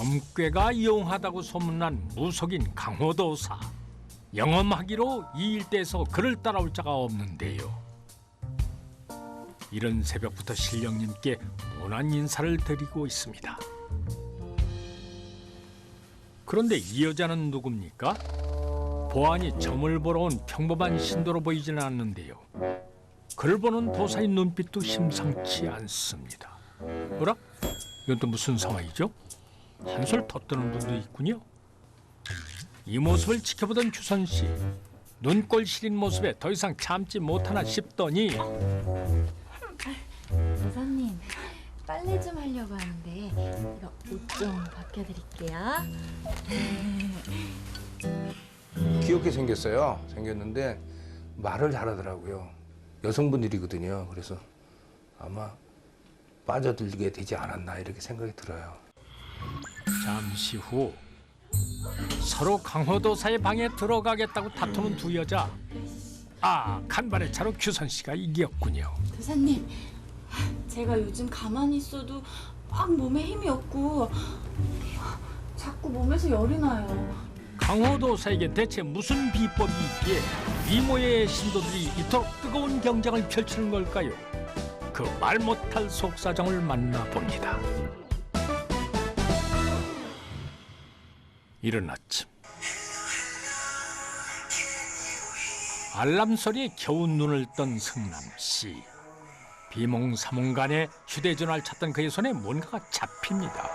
점괘가 이용하다고 소문난 무속인 강호도사. 영험하기로 이 일대에서 그를 따라올 자가 없는데요. 이른 새벽부터 신령님께 문안 인사를 드리고 있습니다. 그런데 이 여자는 누굽니까? 보안이 점을 보러 온 평범한 신도로 보이지는 않는데요. 그를 보는 도사의 눈빛도 심상치 않습니다. 뭐라? 이건 또 무슨 상황이죠? 한술 터뜨는 분도 있군요. 이 모습을 지켜보던 규선 씨 눈꼴 시린 모습에 더 이상 참지 못하나 싶더니 도사님 빨래 좀 하려고 하는데 이거 옷 좀 벗겨드릴게요. 귀엽게 생겼어요. 생겼는데 말을 잘하더라고요. 여성분들이거든요. 그래서 아마 빠져들게 되지 않았나 이렇게 생각이 들어요. 잠시 후 서로 강호도사의 방에 들어가겠다고 다투는 두 여자. 아 간발의 차로 규선 씨가 이겼군요. 도사님 제가 요즘 가만히 있어도 막 몸에 힘이 없고 자꾸 몸에서 열이 나요. 강호도사에게 대체 무슨 비법이 있기에 미모의 신도들이 이토록 뜨거운 경쟁을 펼치는 걸까요? 그 말 못할 속사정을 만나봅니다. 이른 아침 알람 소리에 겨우 눈을 떤 승남 씨 비몽사몽간에 휴대전화를 찾던 그의 손에 뭔가가 잡힙니다.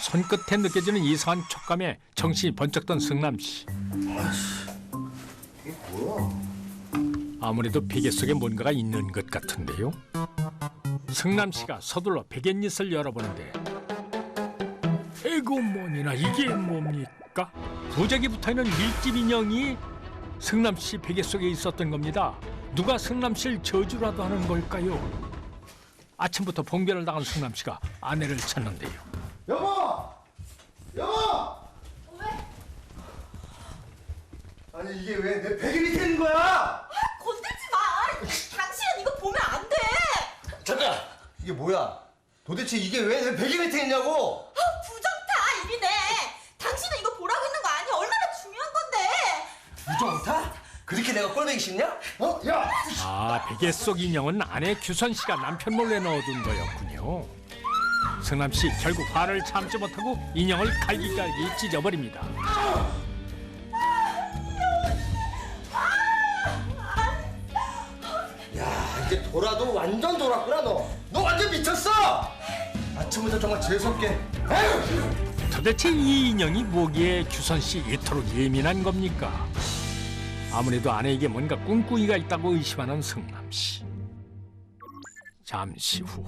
손끝에 느껴지는 이상한 촉감에 정신이 번쩍 든 승남 씨. 아무래도 베개 속에 뭔가가 있는 것 같은데요. 승남 씨가 서둘러 베갯잇을 열어보는데 에고 뭐니나 이게 뭡니까? 부적이 붙어있는 밀집 인형이 승남 씨 베개 속에 있었던 겁니다. 누가 승남 씨를 저주라도 하는 걸까요? 아침부터 봉변을 당한 승남 씨가 아내를 찾는데요. 여보! 여보! 왜? 아니 이게 왜 내 베개 밑에 있는 거야? 건들지 마! 당신은 이거 보면 안 돼! 잠깐! 이게 뭐야? 도대체 이게 왜 내 베개 밑에 있냐고? 부정타? 그렇게 내가 꼴보기 싫냐? 어? 야! 아, 베개 속 인형은 아내 규선 씨가 남편 몰래 넣어둔 거였군요. 승남 씨 결국 화를 참지 못하고 인형을 갈기갈기 찢어버립니다. 야 이제 돌아도 완전 돌았구나 너. 너 완전 미쳤어! 아침부터 정말 재수없게. 에휴! 도대체 이 인형이 뭐기에 규선 씨 이토록 예민한 겁니까? 아무래도 아내에게 뭔가 꿍꿍이가 있다고 의심하는 승남 씨. 잠시 후.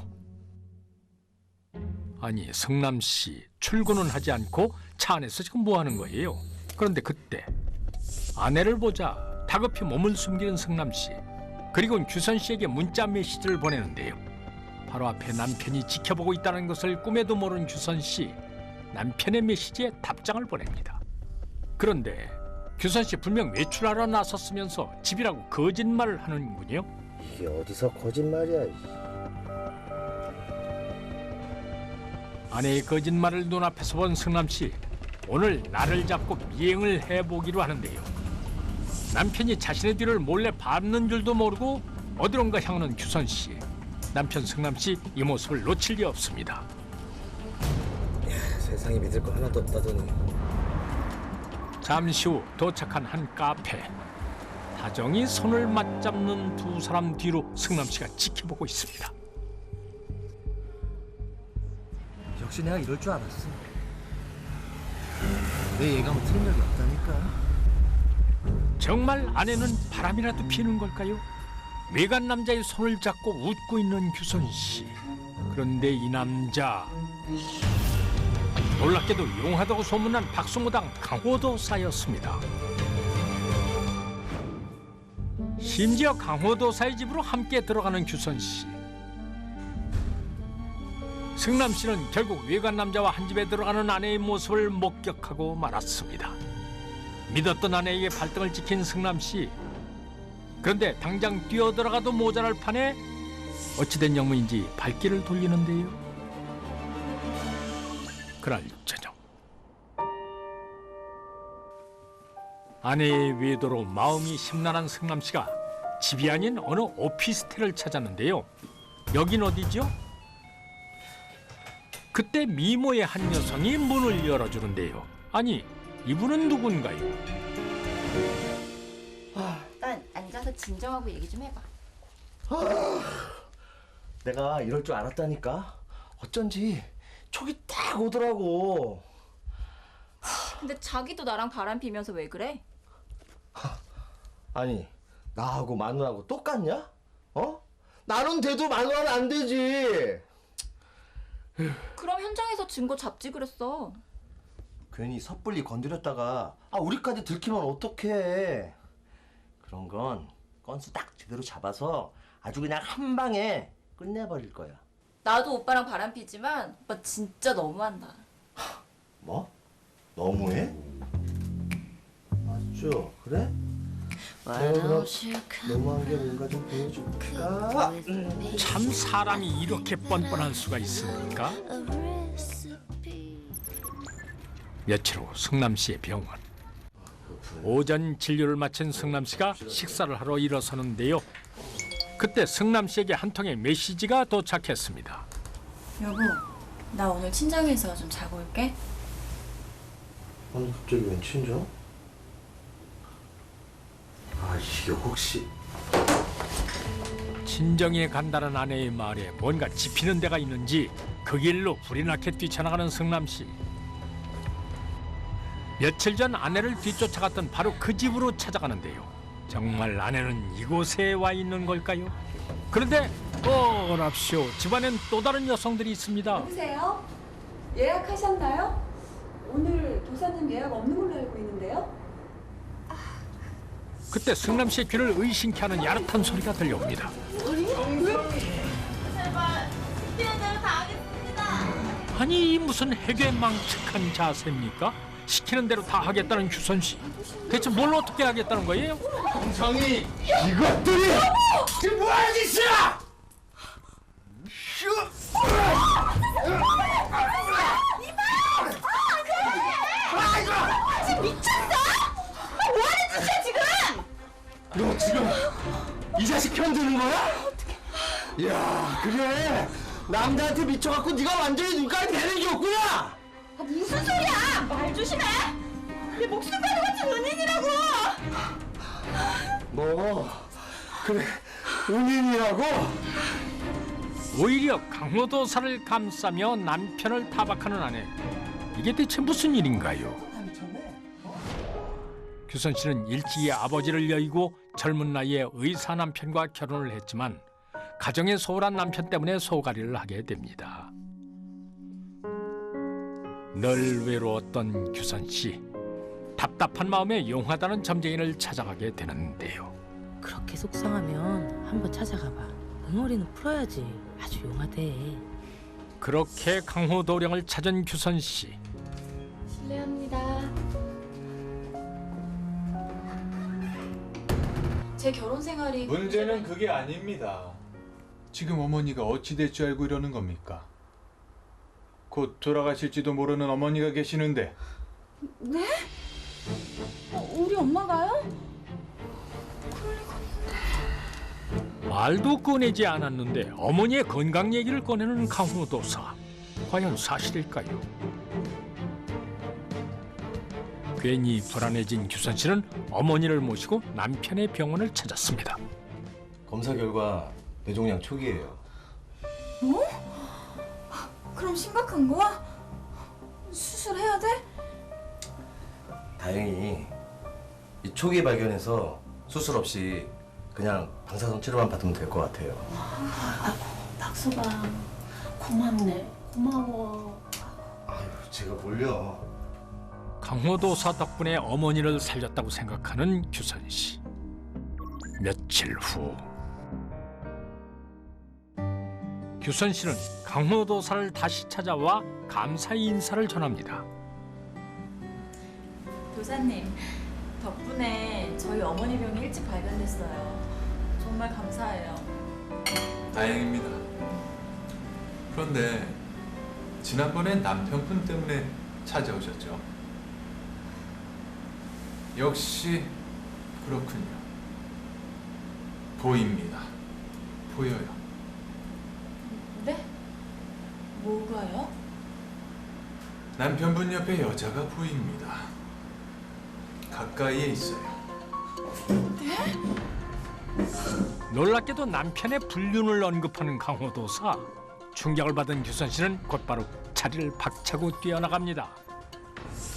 아니, 승남 씨 출근은 하지 않고 차 안에서 지금 뭐 하는 거예요? 그런데 그때 아내를 보자 다급히 몸을 숨기는 승남 씨. 그리고 규선 씨에게 문자 메시지를 보내는데요. 바로 앞에 남편이 지켜보고 있다는 것을 꿈에도 모르는 규선 씨. 남편의 메시지에 답장을 보냅니다. 그런데 규선 씨 분명 외출하러 나섰으면서 집이라고 거짓말을 하는군요. 이게 어디서 거짓말이야? 아내의 거짓말을 눈앞에서 본 승남 씨. 오늘 나를 잡고 미행을 해보기로 하는데요. 남편이 자신의 뒤를 몰래 밟는 줄도 모르고 어디론가 향하는 규선 씨. 남편 승남 씨 이 모습을 놓칠 리 없습니다. 세상에 믿을 거 하나도 없다더니. 잠시 후 도착한 한 카페. 다정히 손을 맞잡는 두 사람 뒤로 승남 씨가 지켜보고 있습니다. 역시 내가 이럴 줄 알았어. 내 예감은 틀린 적이 없다니까. 정말 아내는 바람이라도 피는 걸까요? 외간 남자의 손을 잡고 웃고 있는 규선 씨. 그런데 이 남자 놀랍게도 용하다고 소문난 박수무당 강호도 사였습니다. 심지어 강호도 사의 집으로 함께 들어가는 규선 씨. 승남 씨는 결국 외간 남자와 한 집에 들어가는 아내의 모습을 목격하고 말았습니다. 믿었던 아내에게 발등을 찍힌 승남 씨. 그런데 당장 뛰어들어가도 모자랄 판에 어찌된 영문인지 발길을 돌리는데요. 그날 저녁 아내의 외도로 마음이 심란한 승남 씨가 집이 아닌 어느 오피스텔을 찾았는데요. 여긴 어디죠? 그때 미모의 한 여성이 문을 열어주는데요. 아니 이분은 누군가요? 일단 앉아서 진정하고 얘기 좀 해봐. 내가 이럴 줄 알았다니까. 어쩐지 촉이 딱 오더라고. 근데 자기도 나랑 바람 피면서 왜 그래? 아니 나하고 마누라하고 똑같냐? 어? 나는 돼도 마누라는 안 되지. 그럼 현장에서 증거 잡지 그랬어. 괜히 섣불리 건드렸다가 아 우리까지 들키면 어떡해. 그런 건 건수 딱 제대로 잡아서 아주 그냥 한 방에 끝내버릴 거야. 나도 오빠랑 바람 피지만 오빠 진짜 너무한다. 뭐? 너무해? 맞죠? 그래? 내가 그럼 너무한 게 뭔가 좀 보여줄까? 참 사람이 이렇게 뻔뻔할 수가 있습니까? 며칠 후 승남 씨의 병원. 오전 진료를 마친 승남 씨가 식사를 하러 일어서는데요. 그때 승남 씨에게 한 통의 메시지가 도착했습니다. 여보, 나 오늘 친정에서 좀 자고 올게. 아니 갑자기 웬 친정? 아 이게 혹시 친정에 간다는 아내의 말에 뭔가 짚히는 데가 있는지 그 길로 불이 나게 뛰쳐나가는 승남 씨. 며칠 전 아내를 뒤쫓아갔던 바로 그 집으로 찾아가는데요. 정말 아내는 이곳에 와 있는 걸까요? 그런데 어랍쇼 집안엔 또 다른 여성들이 있습니다. 여보세요? 예약하셨나요? 오늘 도사님 예약 없는 걸로 알고 있는데요? 그때 승남 씨의 귀를 의심케 하는 야릇한 소리가 들려옵니다. 제발 시키는 대로 다 하겠습니다. 아니 이 무슨 해괴망측한 자세입니까? 시키는 대로 다 하겠다는 규선 씨. 대체 뭘 어떻게 하겠다는 거예요? 성이 이것들이 지금 뭐 하는 짓이야? 너 지금 이 자식 편드는 거야? 야 그래 남자한테 미쳐갖고 네가 완전히 눈깔이 되는 게 없구나 아, 무슨 소리야? 말 조심해. 내 목숨과도 같은 은인이라고. 뭐 그래 은인이라고? 오히려 강호도사를 감싸며 남편을 타박하는 아내. 이게 대체 무슨 일인가요? 규선 씨는 일찍이 아버지를 여의고 젊은 나이에 의사 남편과 결혼을 했지만 가정에 소홀한 남편 때문에 소가리를 하게 됩니다. 늘 외로웠던 규선 씨. 답답한 마음에 용하다는 점쟁이를 찾아가게 되는데요. 그렇게 속상하면 한번 찾아가봐. 응어리는 풀어야지. 아주 용하대. 그렇게 강호도령을 찾은 규선 씨. 실례합니다. 제 결혼 생활이 문제는 그게 아닙니다. 지금 어머니가 어찌 될 줄 알고 이러는 겁니까? 곧 돌아가실지도 모르는 어머니가 계시는데 어, 우리 엄마가요? 말도 꺼내지 않았는데 어머니의 건강 얘기를 꺼내는 강호도사. 과연 사실일까요? 괜히 불안해진 규선 씨는 어머니를 모시고 남편의 병원을 찾았습니다. 검사 결과 뇌종양 초기예요 그럼 심각한 거야? 수술해야 돼? 다행히 이 초기 발견해서 수술 없이 그냥 방사선 치료만 받으면 될 것 같아요. 박수방 고맙네 고마워 아유, 제가 뭘요? 강호도사 덕분에 어머니를 살렸다고 생각하는 규선 씨. 며칠 후 규선 씨는 강호도사를 다시 찾아와 감사의 인사를 전합니다. 도사님 덕분에 저희 어머니 병이 일찍 발견됐어요. 정말 감사해요. 다행입니다. 그런데 지난번엔 남편분 때문에 찾아오셨죠. 역시 그렇군요. 보입니다. 보여요. 네? 뭐가요? 남편분 옆에 여자가 보입니다. 가까이에 있어요. 놀랍게도 남편의 불륜을 언급하는 강호도사 충격을 받은 규선 씨는 곧바로 자리를 박차고 뛰어나갑니다.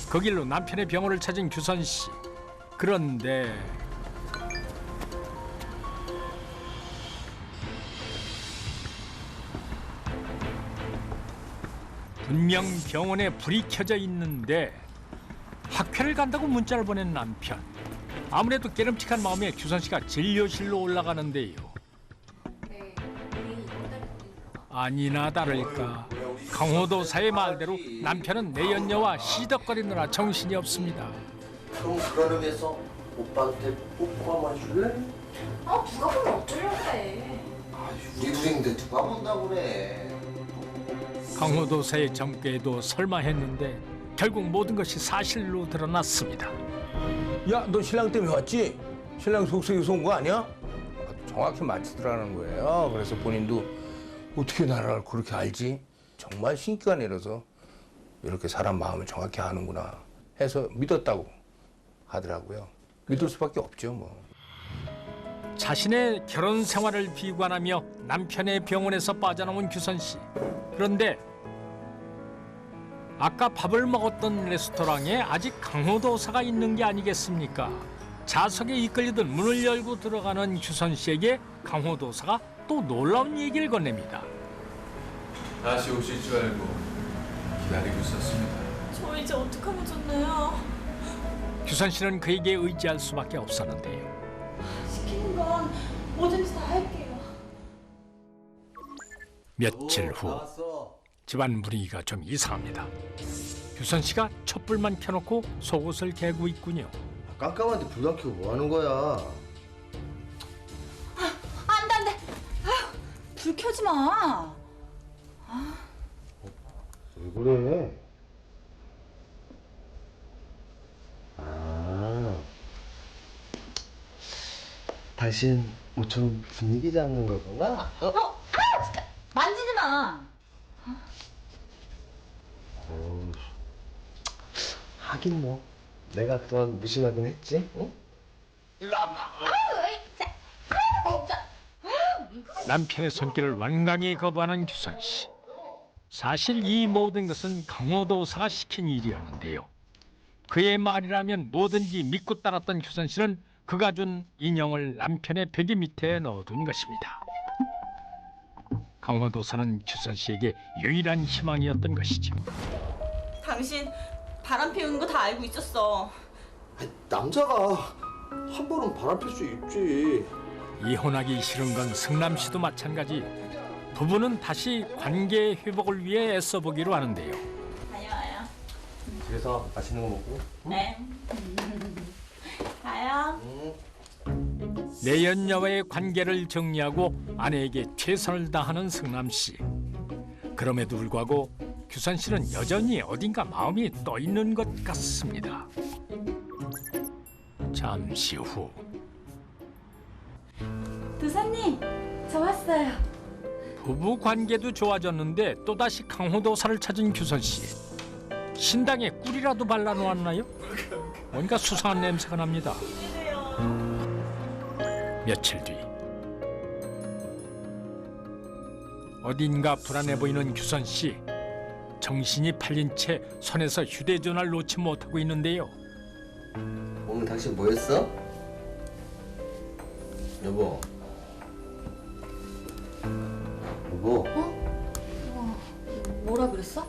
그 길로 남편의 병원을 찾은 규선 씨. 그런데 분명 병원에 불이 켜져 있는데 학회를 간다고 문자를 보낸 남편. 아무래도 깨름칙한 마음에 규선 씨가 진료실로 올라가는데요. 아니나 다를까 강호도사의 말대로 남편은 내연녀와 시덕거리느라 정신이 없습니다. 그럼 그런 의미에서 오빠한테 뽀뽀 한번 해줄래? 아 누가 보면 어쩌려고 그래. 우리 둘인데 누가 본다고 그래? 강호도사의 점괘도 설마 했는데 결국 모든 것이 사실로 드러났습니다. 야, 너 신랑 때문에 왔지? 신랑 속속에서 온 거 아니야? 정확히 맞추더라는 거예요. 그래서 본인도 어떻게 나를 그렇게 알지? 정말 신기가 내려서 이렇게 사람 마음을 정확히 아는구나 해서 믿었다고 하더라고요. 믿을 수밖에 없죠, 뭐. 자신의 결혼 생활을 비관하며 남편의 병원에서 빠져나온 규선 씨. 그런데 아까 밥을 먹었던 레스토랑에 아직 강호도사가 있는 게 아니겠습니까? 자석에 이끌리듯 문을 열고 들어가는 규선 씨에게 강호도사가 또 놀라운 얘기를 건넵니다. 다시 오실 줄 알고 기다리고 있었습니다. 저 이제 어떡하면 좋나요? 규선 씨는 그에게 의지할 수밖에 없었는데요. 시키는 건 뭐든지 다 할게요. 며칠 후 나왔어. 집안 분위기가 좀 이상합니다. 규선 씨가 촛불만 켜놓고 속옷을 개고 있군요. 깜깜한데 불 안 켜고 뭐 하는 거야? 안돼 안돼. 아휴, 불 켜지 마. 왜 그래? 아, 당신 모처럼 분위기 잡는 거구나? 어? 어, 아 진짜 만지지 마. 어우, 하긴 뭐 내가 그동안 무심하긴 했지, 응? 남편의 손길을 완강히 거부하는 규선 씨. 사실 이 모든 것은 강호도사가 시킨 일이었는데요. 그의 말이라면 뭐든지 믿고 따랐던 규선 씨는 그가 준 인형을 남편의 베개 밑에 넣어둔 것입니다. 강호도사는 규선 씨에게 유일한 희망이었던 것이죠. 당신 바람 피우는 거 다 알고 있었어. 남자가 한 번은 바람 필 수 있지. 이혼하기 싫은 건 승남 씨도 마찬가지. 부부는 다시 관계 회복을 위해 애써보기로 하는데요. 다녀와요. 집에서 맛있는 거 먹고. 네. 가요. 내연녀와의 관계를 정리하고 아내에게 최선을 다하는 승남 씨. 그럼에도 불구하고 규선 씨는 여전히 어딘가 마음이 떠 있는 것 같습니다. 잠시 후 도사님, 저 왔어요. 부부 관계도 좋아졌는데 또다시 강호도사를 찾은 규선 씨. 신당에 꿀이라도 발라 놓았나요? 뭔가 수상한 냄새가 납니다. 며칠 뒤 어딘가 불안해 보이는 규선 씨. 정신이 팔린 채 손에서 휴대전화를 놓지 못하고 있는데요. 오늘 당신 뭐 했어? 여보. 여보. 뭐라 그랬어?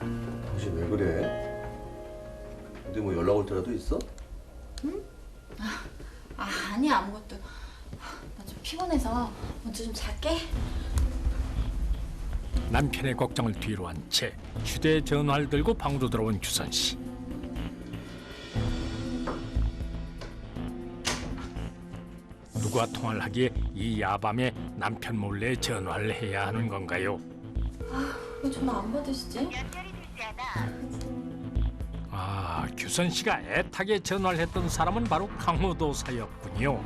당신 왜 그래? 근데 뭐 연락 올 때라도 있어? 아, 아니 아무것도. 나 좀 피곤해서 먼저 좀 잘게. 남편의 걱정을 뒤로 한 채 휴대전화를 들고 방으로 들어온 규선 씨. 누가 통화를 하기에 이 야밤에 남편 몰래 전화를 해야 하는 건가요? 왜 전화 안 받으시지? 아, 규선 씨가 애타게 전화를 했던 사람은 바로 강호도사였군요.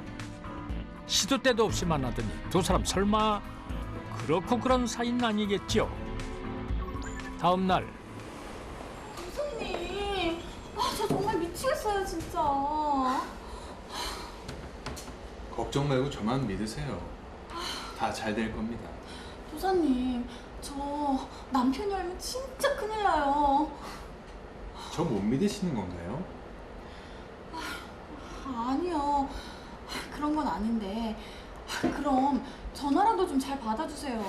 시도 때도 없이 만나더니 두 사람 설마 그렇고 그런 사이는 아니겠죠? 다음 날 도사님, 아, 저 정말 미치겠어요, 진짜. 걱정 말고 저만 믿으세요. 다 잘 될 겁니다. 도사님, 저 남편이 알면 진짜 큰일 나요. 저 못 믿으시는 건가요? 아니요. 그런 건 아닌데. 그럼 전화라도 좀 잘 받아주세요.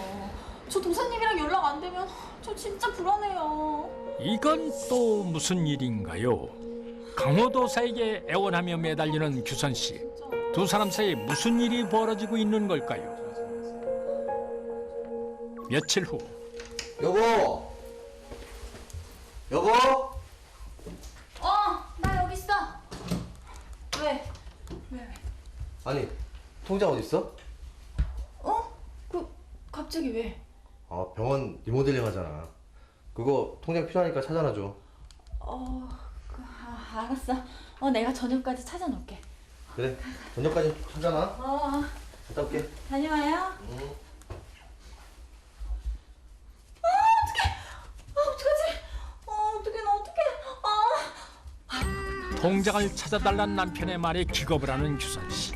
저 도사님이랑 연락 안 되면 저 진짜 불안해요. 이건 또 무슨 일인가요? 강호도사에게 애원하며 매달리는 규선 씨. 두 사람 사이에 무슨 일이 벌어지고 있는 걸까요? 며칠 후 여보. 여보. 어, 나 여기 있어. 왜? 왜, 왜? 아니 통장 어디 있어? 어? 그, 갑자기 왜? 아 병원 리모델링 하잖아. 그거 통장 필요하니까 찾아놔줘. 어, 그, 아, 알았어. 어, 내가 저녁까지 찾아놓을게. 그래. 저녁까지 찾아놔. 어, 갔다 올게. 다녀와요. 응. 아, 어떡하지? 어. 아. 통장을 찾아달란 남편의 말에 기겁을 하는 규선 씨.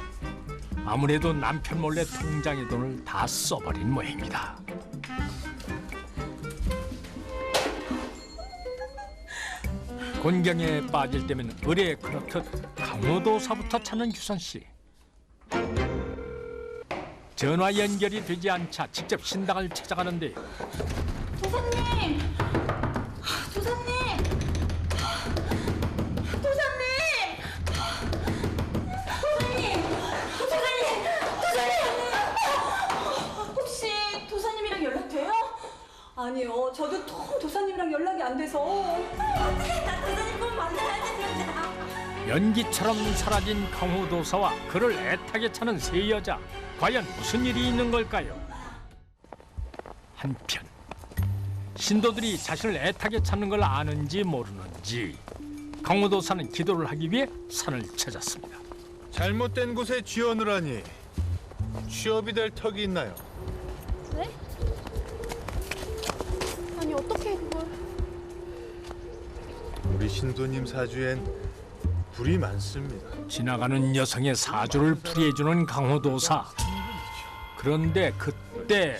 아무래도 남편 몰래 통장의 돈을 다 써버린 모양입니다. 곤경에 빠질 때면 의뢰에 그렇듯 강호도사부터 찾는 규선 씨. 전화 연결이 되지 않자 직접 신당을 찾아가는데 나꼭 되는데. 연기처럼 사라진 강호도사와 그를 애타게 찾는 세 여자 과연 무슨 일이 있는 걸까요? 한편 신도들이 자신을 애타게 찾는 걸 아는지 모르는지 강호도사는 기도를 하기 위해 산을 찾았습니다. 잘못된 곳에 지원을 하니 취업이 될 턱이 있나요? 아니, 어떻게 그걸. 우리 신도님 사주엔 불이 많습니다. 지나가는 여성의 사주를 풀이해주는 강호도사. 그런데 그때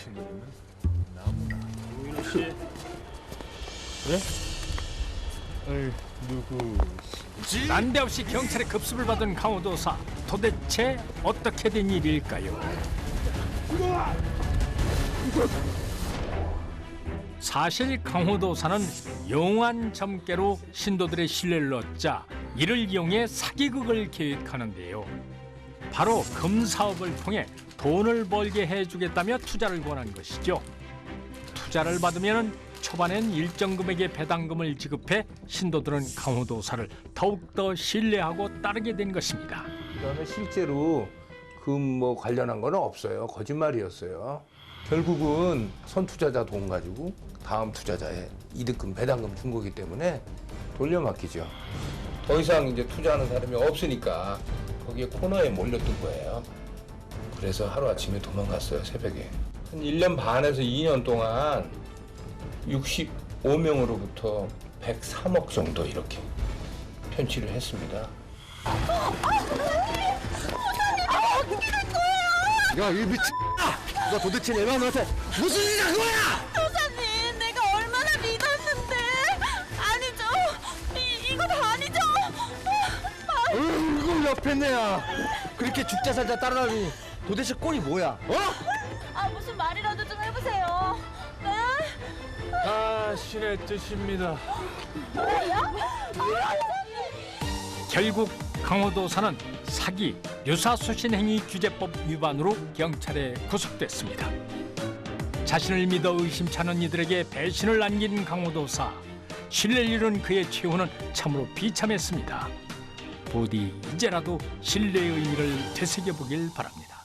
난데없이 경찰의 급습을 받은 강호도사. 도대체 어떻게 된 일일까요? 사실 강호도사는 용한 점괘로 신도들의 신뢰를 얻자 이를 이용해 사기극을 계획하는데요. 바로 금사업을 통해 돈을 벌게 해주겠다며 투자를 권한 것이죠. 투자를 받으면 초반엔 일정 금액의 배당금을 지급해 신도들은 강호도사를 더욱더 신뢰하고 따르게 된 것입니다. 그다음에 실제로 금 뭐 관련한 거는 없어요. 거짓말이었어요. 결국은 선 투자자 돈 가지고 다음 투자자의 이득금 배당금 준 거기 때문에 돌려막기죠. 더 이상 이제 투자하는 사람이 없으니까 거기에 코너에 몰렸던 거예요. 그래서 하루아침에 도망갔어요, 새벽에. 한 1년 반에서 2년 동안 65명으로부터 103억 정도 이렇게 편취를 했습니다. 야, 이 미친. 너 도대체 내 마누한테 무슨 일이야 그거야? 도사님, 내가 얼마나 믿었는데. 아니죠. 이, 이거 다 아니죠. 이걸 옆에 내야. 그렇게 죽자 살자 따라다니. 도대체 꼴이 뭐야? 어? 아, 무슨 말이라도 좀 해보세요. 네? 아 신의 뜻입니다. 결국 강호도 사는 사기, 유사수신행위 규제법 위반으로 경찰에 구속됐습니다. 자신을 믿어 의심찮은 이들에게 배신을 안긴 강호도사. 신뢰를 잃은 그의 최후는 참으로 비참했습니다. 부디 이제라도 신뢰의 의미를 되새겨보길 바랍니다.